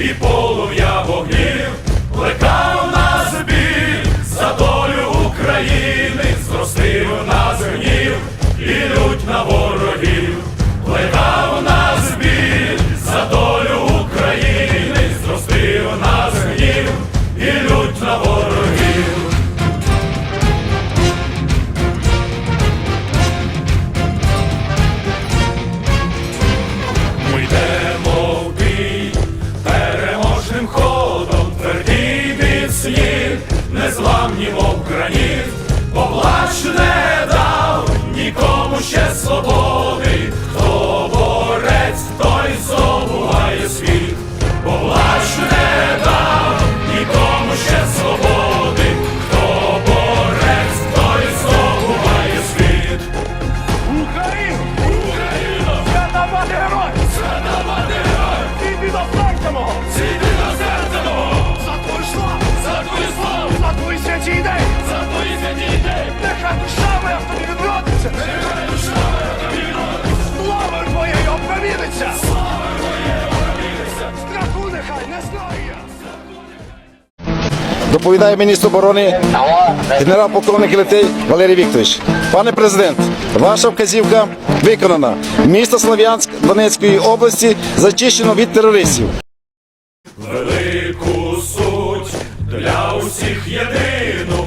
і полум'я. сумнівом граніт, поплачене. Доповідає міністр оборони генерал-полковник Летей Валерій Вікторович. Пане президент, ваша вказівка виконана. Місто Слов'янськ Донецької області зачищено від терористів. Велику суть для усіх єдину